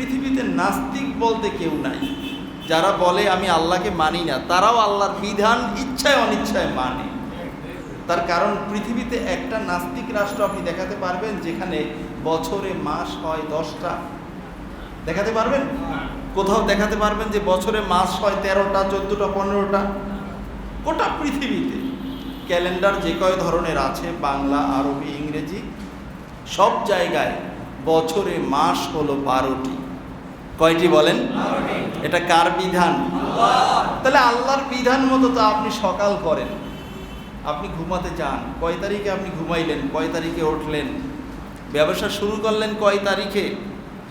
পৃথিবীতে নাস্তিক বলতে কেউ নাই। যারা বলে, আমি আল্লাহকে মানি না, তারাও আল্লাহর বিধান ইচ্ছায় অনিচ্ছায় মানে। তার কারণ, পৃথিবীতে একটা নাস্তিক রাষ্ট্র আপনি দেখাতে পারবেন, যেখানে বছরে মাস হয় দশটা। দেখাতে পারবেন? কোথাও দেখাতে পারবেন যে বছরে মাস হয় তেরোটা, চোদ্দোটা, পনেরোটা। গোটা পৃথিবীতে। ক্যালেন্ডার যে কয় ধরনের আছে, বাংলা, আরবি, ইংরেজি, সব জায়গায় বছরে মাস হলো বারোটি। কয়টি বলেন? এটা কার বিধান? তাহলে আল্লাহর বিধান মতো তো আপনি সকাল করেন। আপনি ঘুমাতে চান কয় তারিখে আপনি ঘুমাইলেন? কয় তারিখে উঠলেন? ব্যবসা শুরু করলেন কয় তারিখে?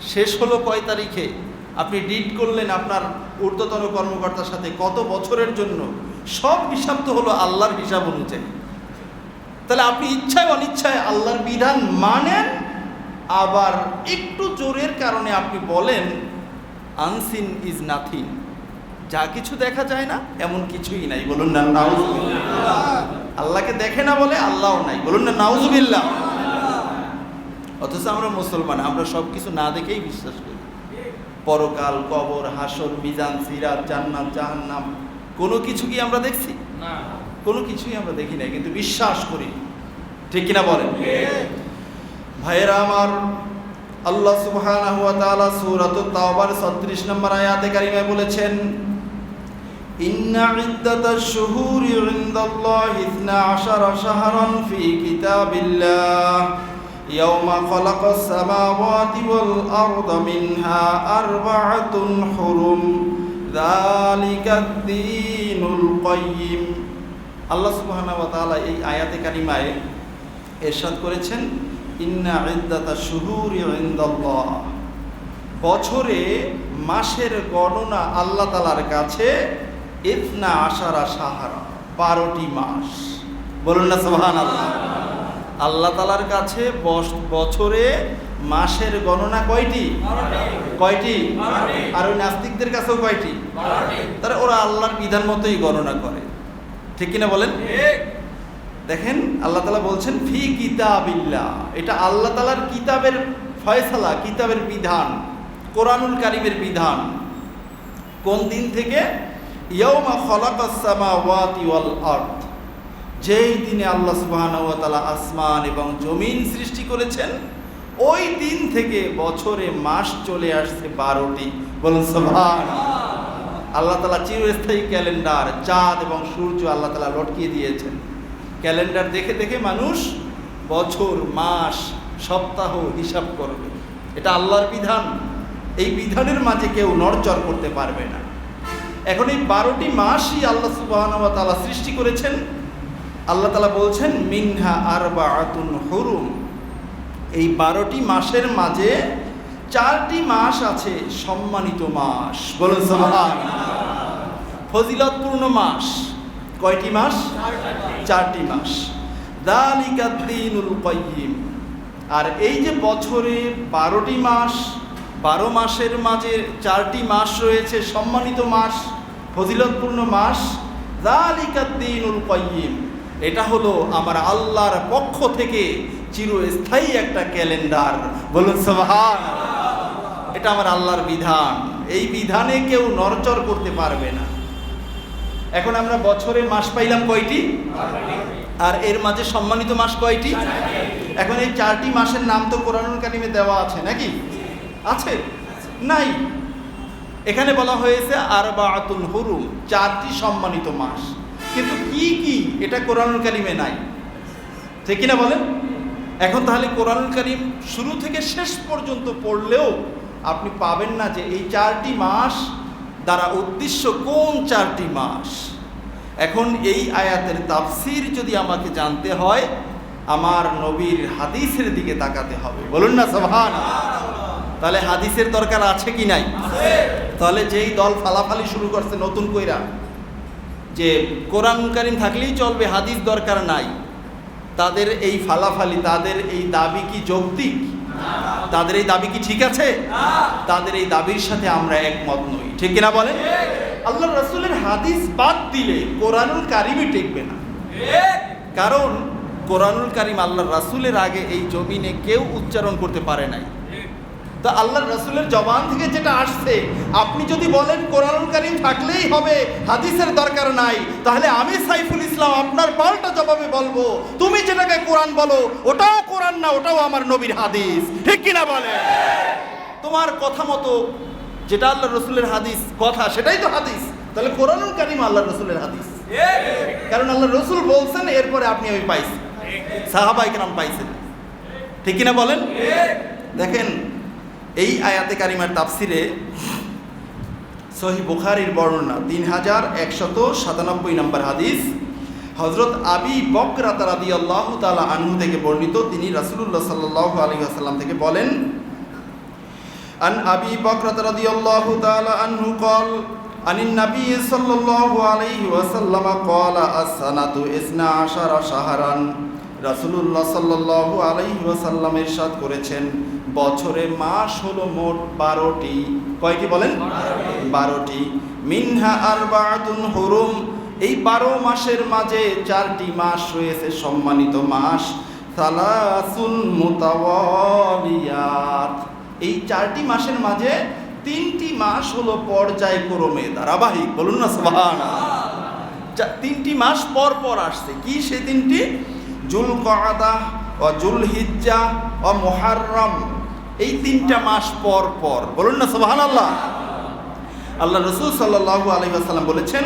শেষ হলো কয় তারিখে? আপনি ডিট করলেন আপনার ঊর্ধ্বতন কর্মকর্তার সাথে কত বছরের জন্য? সব হিসাব তো হলো আল্লাহর হিসাব অনুযায়ী। তাহলে আপনি ইচ্ছায় অনিচ্ছায় আল্লাহর বিধান মানেন আবার একটু জোরের কারণে আপনি বলেন আনসিন ইজ নাথিং। যা কিছু দেখা যায় না এমন কিছুই নাই। বলুন না নাউজুবিল্লাহ। আল্লাহকে দেখে না বলে আল্লাহও নাই। বলুন না নাউজুবিল্লাহ। অথচ আমরা মুসলমান আমরা সব কিছু না দেখেই বিশ্বাস করি। পরকাল কবর হাসর মিজান সিরাত জান্নাত জাহান্নাম কোনো কিছু কি আমরা দেখছি? না। কোনো কিছুই আমরা দেখি না কিন্তু বিশ্বাস করি। ঠিক কিনা বলেন? ভাইয়েরা আমার আল্লাহ সুবহানাহু ওয়া তাআলা সূরাতুত তাওবার 36 নম্বর আয়াতে কারিমায় বলেছেন, ইন্না ইদ্দাতাশ শুহুরি ইনদাল্লাহি 12 শাহরান ফি কিতাবিল্লাহ ইয়াওমা খালাকাস সামাওয়াতি ওয়াল আরদা মিনহা আরবা'াতুন হুরুম যালিকাদ দীনুল কাইয়্যিম আল্লাহ সুবহানাহু ওয়া তাআলা এই আয়াতে কারিমায় এরশাদ করেছেন ইন্না বছরে মাসের গণনা আল্লাহ তালার কাছে ইতনা আশারা সাহারা বারোটি মাস। বলুন না সোহান আল্লাহ আল্লাহ তালার কাছে বছরে মাসের গণনা কয়টি? কয়টি? আর ওই নাস্তিকদের কাছেও কয়টি? তারা ওরা আল্লাহর বিধান মতোই গণনা করে। ঠিক কিনা বলেন? দেখেন, আল্লাহ তালা বলছেন, ফি কিতাবিল্লাহ। এটা আল্লাহ তালার কিতাবের ফয়সালা, কিতাবের বিধান, কোরআনুল কারিমের বিধান। কোন দিন থেকে? আরদ। যেই দিনে আল্লাহ সুবহানাহু ওয়া আসমান এবং জমিন সৃষ্টি করেছেন, ওই দিন থেকে বছরে মাস চলে আসছে বারোটি। বলুন সুবহান আল্লাহ তালা চিরস্থায়ী ক্যালেন্ডার, চাঁদ এবং সূর্য আল্লাহ তালা লটকিয়ে দিয়েছেন। ক্যালেন্ডার দেখে দেখে মানুষ বছর, মাস, সপ্তাহ হিসাব করবে এটা আল্লাহর বিধান। এই বিধানের মাঝে কেউ নড়চড় করতে পারবে না। এখন এই বারোটি মাসই আল্লাহ সুবাহ তালা সৃষ্টি করেছেন। আল্লাহ তালা বলছেন, মিনহা আর বা আতুন হরুম। এই বারোটি মাসের মাঝে চারটি মাস আছে সম্মানিত মাস। বলুন ফজিলতপূর্ণ মাস। কয়টি মাস? চারটি মাস। আর এই যে বছরে বারোটি মাস, বারো মাসের মাঝে চারটি মাস রয়েছে, সম্মানিত মাস, ফজিলতপূর্ণ মাস এটা হলো আমার আল্লাহর পক্ষ থেকে চিরস্থায়ী একটা ক্যালেন্ডার। বলুন সুবহান এটা আমার আল্লাহর বিধান। এই বিধানে কেউ নড়চড় করতে পারবে না। এখন আমরা বছরে মাস পাইলাম কয়টি? আর এর মাঝে সম্মানিত মাস কয়টি? এখন এই চারটি মাসের নাম তো কোরআনুল কারিমে দেওয়া আছে, নাকি? আছে? নাই। এখানে বলা হয়েছে আর বাতুল হুরুম, চারটি সম্মানিত মাস। কিন্তু কি কি? এটা কোরআনুল কারিমে নাই। ঠিক কিনা বলেন? এখন তাহলে কোরআনুল কারিম শুরু থেকে শেষ পর্যন্ত পড়লেও আপনি পাবেন না যে এই চারটি মাস দ্বারা উদ্দেশ্য কোন চারটি মাস? এখন এই আয়াতের তাফসির যদি আমাকে জানতে হয়, আমার নবীর হাদিসের দিকে তাকাতে হবে। বলুন না সোহান তাহলে হাদিসের দরকার আছে কি নাই? তাহলে যেই দল ফালাফালি শুরু করছে নতুন কইরা, যে কোরআন কারিম থাকলেই চলবে, হাদিস দরকার নাই। তাদের এই ফালাফালি, তাদের এই দাবি কি যৌক্তিক? তাদের এই দাবি কি ঠিক আছে? তাদের এই দাবির সাথে আমরা একমত নই। ঠিক কিনা বলে আল্লাহ রসুলের হাদিস বাদ দিলে কোরআনুল কারিমই টেকবে না। কারণ কোরআনুল কারিম আল্লাহ রাসুলের আগে এই জমিনে কেউ উচ্চারণ করতে পারে নাই। তো আল্লাহ রসুলের জবান থেকে যেটা আসছে, আপনি যদি বলেন কোরআন কারিম থাকলেই হবে, হাদিসের দরকার নাই, তাহলে আমি সাইফুল ইসলাম আপনার পাল্টা জবাবে বলব। তুমি যেটাকে কোরআন বলো, ওটাও কোরআন না, ওটাও আমার নবীর হাদিস। ঠিক কিনা বলে তোমার কথা মতো যেটা আল্লাহ রসুলের হাদিস কথা, সেটাই তো হাদিস। তাহলে কোরআন কারিম আল্লাহ রসুলের হাদিস। কারণ আল্লাহ রসুল বলছেন, এরপরে আপনি আমি পাইছেন। সাহাবাই কেরাম পাইছেন। ঠিক কিনা বলেন? দেখেন এই আয়াতে কারিমার তাফসিরে সহি বুখারির বর্ণনা তিন হাজার একশত সাতানব্বই নম্বর হাদিস হজরত আবি বকরা তারাদি আল্লাহ তালা আনহু থেকে বর্ণিত তিনি রাসুলুল্লাহ সাল্লাহ আলী আসাল্লাম থেকে বলেন আন আবি বকরা তারাদি আল্লাহ তালা আনহু কল عن النبي صلى الله عليه وسلم قال السنة إثنا عشر شهرا রাসুলুল্লাহ সাল্লাহ আলাইহি ওয়াসাল্লাম ইরশাদ করেছেন, বছরে মাস হলো মোট বারোটি। কয়টি বলেন? বারোটি। মিনহা আর বাতুন হুরুম। এই বারো মাসের মাঝে চারটি মাস রয়েছে সম্মানিত মাস। সালাসুন মুতাওয়ালিয়াত। এই চারটি মাসের মাঝে তিনটি মাস হলো পর্যায়ক্রমে, ধারাবাহিক। বলুন না তিনটি মাস পর পর আসছে। কি সে তিনটি? জুল কআদা ও জুল হিজ্জা ও মুহাররম, এই তিনটা মাস পর পর। বলুন না, সুবহানাল্লাহ। আল্লাহ আল্লাহ রসুল সাল্লাল্লাহু আলাইহি ওয়াসাল্লাম বলেছেন,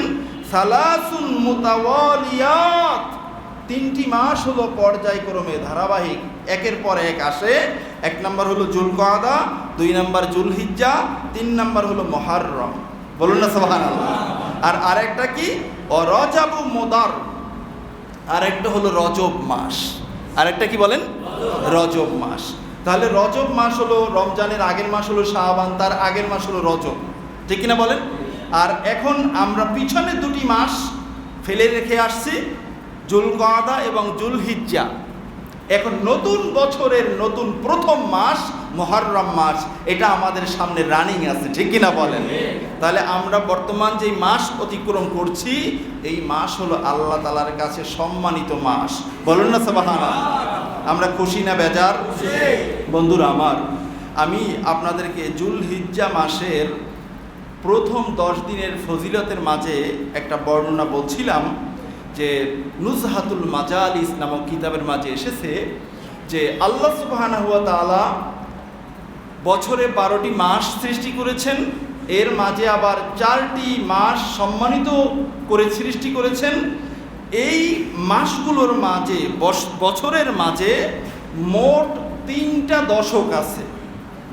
সালাসুন মুতাওয়ালিয়াত। তিনটি মাস হলো পর্যায়ক্রমে ধারাবাহিক, একের পর এক আসে। এক নম্বর হলো জুল কআদা দুই নম্বর জুল হিজ্জা তিন নম্বর হলো মুহাররম। বলুন না সোহান আল্লাহ আর আরেকটা কি? ও রজাবু মোদার আরেকটা হলো রজব মাস। আর একটা কি বলেন? রজব মাস। তাহলে রজব মাস হলো রমজানের আগের মাস হলো শাহবান তার আগের মাস হলো রজব। ঠিক কিনা বলেন? আর এখন আমরা পিছনে দুটি মাস ফেলে রেখে আসছি জুল কাদা এবং জুল হিজ্জা এখন নতুন বছরের নতুন প্রথম মাস, মহরম মাস, এটা আমাদের সামনে রানিং আছে, ঠিক কিনা বলেন? তাহলে আমরা বর্তমান যে মাস অতিক্রম করছি, এই মাস হলো আল্লাহ তালার কাছে সম্মানিত মাস। বলুন না সবাহানা আমরা খুশি না বেজার? বন্ধুরা আমার, আমি আপনাদেরকে জুল হিজ্জা মাসের প্রথম দশ দিনের ফজিলতের মাঝে একটা বর্ণনা বলছিলাম। যে নুজহাতুল মাজালিস নামক কিতাবের মাঝে এসেছে যে আল্লাহ সুবাহানা হুয়া তাআলা বছরে বারোটি মাস সৃষ্টি করেছেন। এর মাঝে আবার চারটি মাস সম্মানিত করে সৃষ্টি করেছেন। এই মাসগুলোর মাঝে বছরের মাঝে মোট তিনটা দশক আছে।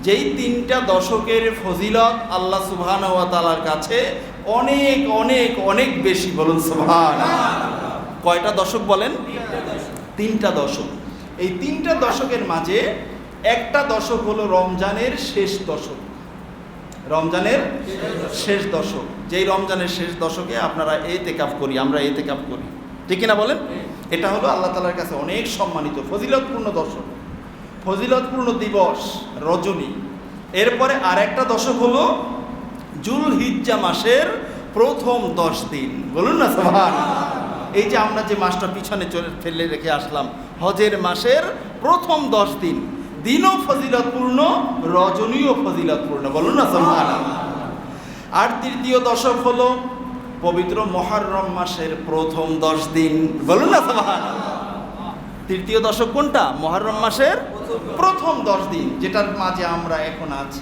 যেই তিনটা দশকের ফজিলত আল্লাহ সুবহান ওয়া তাআলার কাছে অনেক অনেক অনেক বেশি বলুন, সুবহান। কয়টা দশক বলেন? তিনটা দশক। এই তিনটা দশকের মাঝে একটা দশক হলো রমজানের শেষ দশক। রমজানের শেষ দশক। যেই রমজানের শেষ দশকে আপনারা এতে কাপ করি, আমরা এতে কাপ করি। ঠিক কিনা বলেন? এটা হলো আল্লাহ তালার কাছে অনেক সম্মানিত, ফজিলতপূর্ণ দশক। ফজিলতপূর্ণ দিবস, রজনী। এরপরে আরেকটা দশক হলো জুল হিজ্জা মাসের প্রথম দশ দিন। বলুন না সবার এই যে আমরা যে মাসটা পিছনে চলে ফেলে রেখে আসলাম, হজের মাসের প্রথম দশ দিন। দিনও ফজিলতপূর্ণ, রজনীও ফজিলতপূর্ণ। বলুন না সবার আর তৃতীয় দশক হলো পবিত্র মহারম মাসের প্রথম দশ দিন। বলুন না সবার তৃতীয় দশক কোনটা? মহারম মাসের প্রথম দশ দিন, যেটার মাঝে আমরা এখন আছি।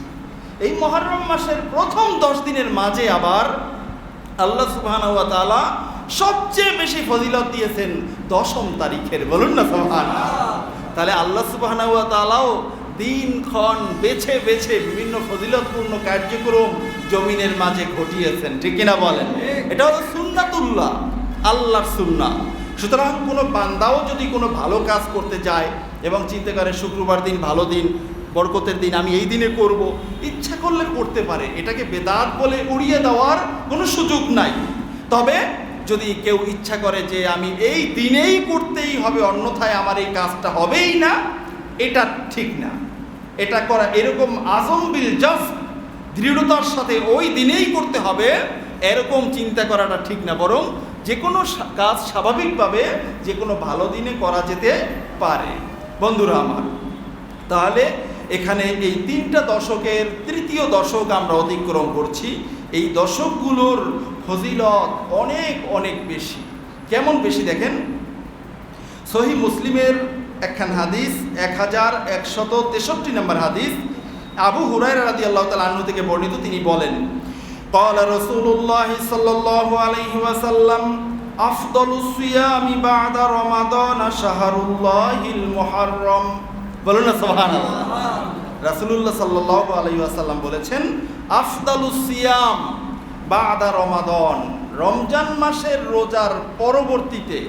এই মহরম মাসের প্রথম দশ দিনের মাঝে আবার আল্লাহ সুবহান তাআলা সবচেয়ে বেশি ফজিলত দিয়েছেন দশম তারিখের। বলুন না সুবহান তাহলে আল্লাহ সুবহান ওয়া তাআলাও দিন বেছে বেছে বিভিন্ন ফজিলতপূর্ণ কার্যক্রম জমিনের মাঝে ঘটিয়েছেন। ঠিক কিনা বলেন? এটা হলো সুন্নাতুল্লাহ, আল্লাহর সুন্নাহ। সুতরাং কোনো বান্দাও যদি কোনো ভালো কাজ করতে যায় এবং চিন্তা করে শুক্রবার দিন ভালো দিন বরকতের দিন আমি এই দিনে করব। ইচ্ছা করলে করতে পারে। এটাকে বেদাত বলে উড়িয়ে দেওয়ার কোনো সুযোগ নাই। তবে যদি কেউ ইচ্ছা করে যে আমি এই দিনেই করতেই হবে, অন্যথায় আমার এই কাজটা হবেই না, এটা ঠিক না। এটা করা এরকম আজম বিল জাস দৃঢ়তার সাথে ওই দিনেই করতে হবে, এরকম চিন্তা করাটা ঠিক না। বরং যে কোনো কাজ স্বাভাবিকভাবে যে কোনো ভালো দিনে করা যেতে পারে। বন্ধুরা আমার, তাহলে এখানে এই তিনটা দশকের তৃতীয় দশক আমরা অতিক্রম করছি এই দশকগুলোর ফজিলত অনেক অনেক বেশি কেমন বেশি দেখেন সহি মুসলিমের একখান হাদিস এক হাজার একশত তেষট্টি নম্বর হাদিস আবু হুরায়রা রাদি আল্লাহ তাল আনহু থেকে বর্ণিত তিনি বলেন قال رسول الله صلى الله عليه وسلم أفضل الصيام بعد رمضان شهر الله المحرم বলুন না সুবহানাল্লাহ রাসূলুল্লাহ সাল্লাল্লাহু আলাইহি ওয়াসাল্লাম বলেছেন আফদালুস সিয়াম বাদা রমাদন। রমজান মাসের রোজার পরবর্তীতে,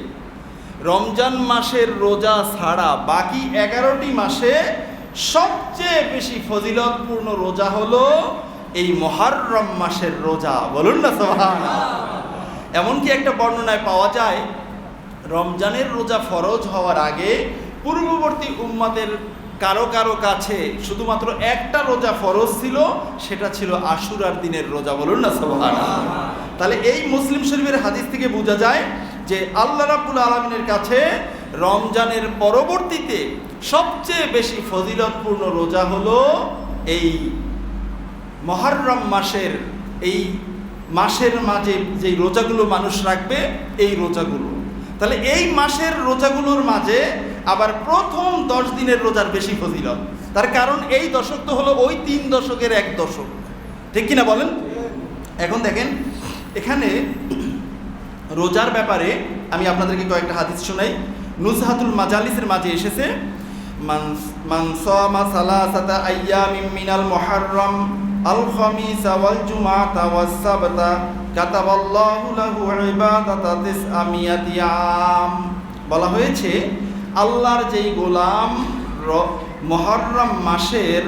রমজান মাসের রোজা ছাড়া বাকি এগারোটি মাসে সবচেয়ে বেশি ফজিলতপূর্ণ রোজা হলো এই মহারম মাসের রোজা। বলুন না সোহান এমনকি একটা বর্ণনায় পাওয়া যায়, রমজানের রোজা ফরজ হওয়ার আগে পূর্ববর্তী উম্মাদের কারও কারও কাছে শুধুমাত্র একটা রোজা ফরজ ছিল, সেটা ছিল আশুরার দিনের রোজা, বলুন না সোহান তাহলে এই মুসলিম শরীফের হাদিস থেকে বোঝা যায় যে আল্লাহ রাব্বুল আলমিনের কাছে রমজানের পরবর্তীতে সবচেয়ে বেশি ফজিলতপূর্ণ রোজা হলো এই মহারম মাসের, এই মাসের মাঝে যেই রোজাগুলো মানুষ রাখবে, এই রোজাগুলো। তাহলে এই মাসের রোজাগুলোর মাঝে আবার প্রথম দশ দিনের রোজার বেশি ফজিলত। তার কারণ এই দশক তো হলো ওই তিন দশকের এক দশক। ঠিক কিনা বলেন? এখন দেখেন, এখানে রোজার ব্যাপারে আমি আপনাদেরকে কয়েকটা হাদিস শোনাই। নুজহাতুল মাজালিসের মাঝে এসেছে, মান মান সামা সালাসাতা আইয়ামিন মিনাল মুহাররম, আল খামিস ওয়াল জুমাআতা ওয়াস সাবতা, কাতাবাল্লাহু লাহু ইবাদাতা তিসআমিয়াতি আম। বলা হয়েছে আল্লাহর যেই গোলাম মহরম মাসের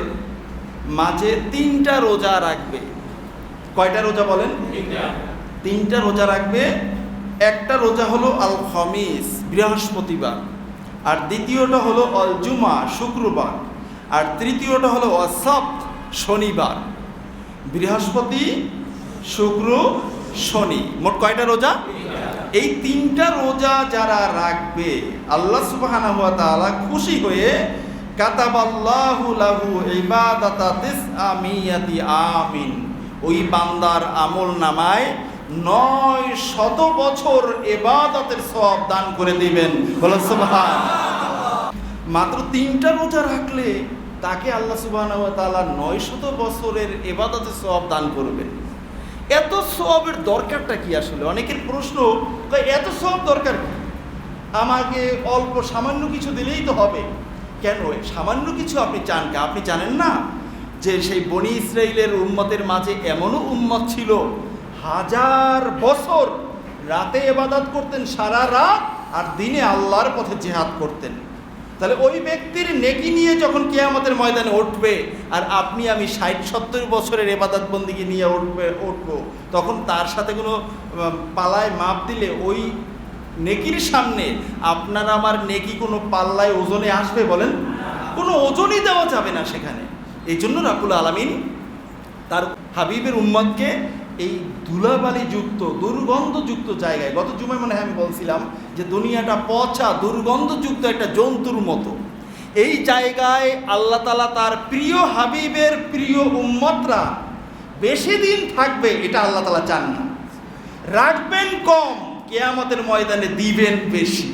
মাঝে তিনটা রোজা রাখবে। কয়টা রোজা বলেন? তিনটা রোজা রাখবে। একটা রোজা হলো আল খমিস বৃহস্পতিবার। আর দ্বিতীয়টা হলো অল জুমা শুক্রবার। আর তৃতীয়টা হলো অসপ্ত শনিবার। বৃহস্পতি, শুক্র শনি। মোট কয়টা রোজা? এই তিনটা রোজা যারা রাখবে, আল্লাহ তাআলা খুশি হয়ে আমিন। ওই বান্দার আমল নামায় নয় শত বছর এবাদতের সব দান করে দিবেন। বলো সুবহান মাত্র তিনটা রোজা রাখলে তাকে আল্লাহ সুবাহ নয় শত বছরের এবাদতের সব দান করবেন। এত সবের দরকারটা কি আসলে? অনেকের প্রশ্ন এত সব দরকার কি? আমাকে অল্প সামান্য কিছু দিলেই তো হবে। কেন? সামান্য কিছু আপনি চান কে? আপনি জানেন না যে সেই বনি ইসরায়েলের উম্মতের মাঝে এমনও উম্মত ছিল, হাজার বছর রাতে এবাদাত করতেন, সারা রাত আর দিনে আল্লাহর পথে জেহাদ করতেন। তাহলে ওই ব্যক্তির নেকি নিয়ে যখন কেয়ামতের ময়দানে উঠবে, আর আপনি আমি ষাট সত্তর বছরের এবাদত বন্দিকে নিয়ে উঠবে, উঠবো, তখন তার সাথে কোনো পালায় মাপ দিলে ওই নেকির সামনে আপনার আমার নেকি কোনো পাল্লায় ওজনে আসবে বলেন? কোনো ওজনই দেওয়া যাবে না সেখানে। এই জন্য রাকুল আলামিন তার হাবিবের উম্মতকে এই ধুলাবালি যুক্ত দুর্গন্ধযুক্ত জায়গায়, গত জুমায় মনে হয় আমি বলছিলাম যে দুনিয়াটা পচা, দুর্গন্ধযুক্ত একটা জন্তুর মতো। এই জায়গায় আল্লাহ তালা তার প্রিয় হাবিবের প্রিয় উম্মতরা বেশি দিন থাকবে, এটা আল্লাহ তালা চান না। রাখবেন কম, কেয়ামতের ময়দানে দিবেন বেশি।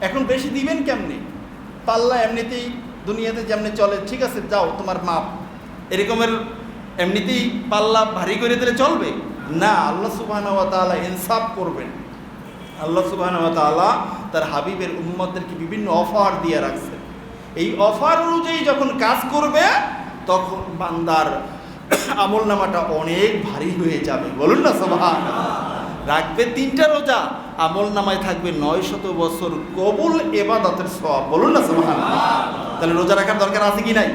এখন বেশি দিবেন কেমনে? পাল্লা এমনিতেই দুনিয়াতে যেমনি চলে, ঠিক আছে, যাও, তোমার মাপ। এরকমের এমনিতেই পাল্লা ভারী করে দিলে চলবে? না আল্লাহ সুবাহ ইনসাফ করবেন। আল্লাহ সুবাহ তার হাবিবের উম্মতদেরকে বিভিন্ন অফার দিয়ে রাখছেন এই অফার অনুযায়ী যখন কাজ করবে তখন বান্দার আমল নামাটা অনেক ভারী হয়ে যাবে। বলুন না সোভান রাখবে তিনটা রোজা আমল নামায় থাকবে নয় শত বছর কবুল এবাদতের সব বলুন না সোভান তাহলে রোজা রাখার দরকার আছে কি নাই?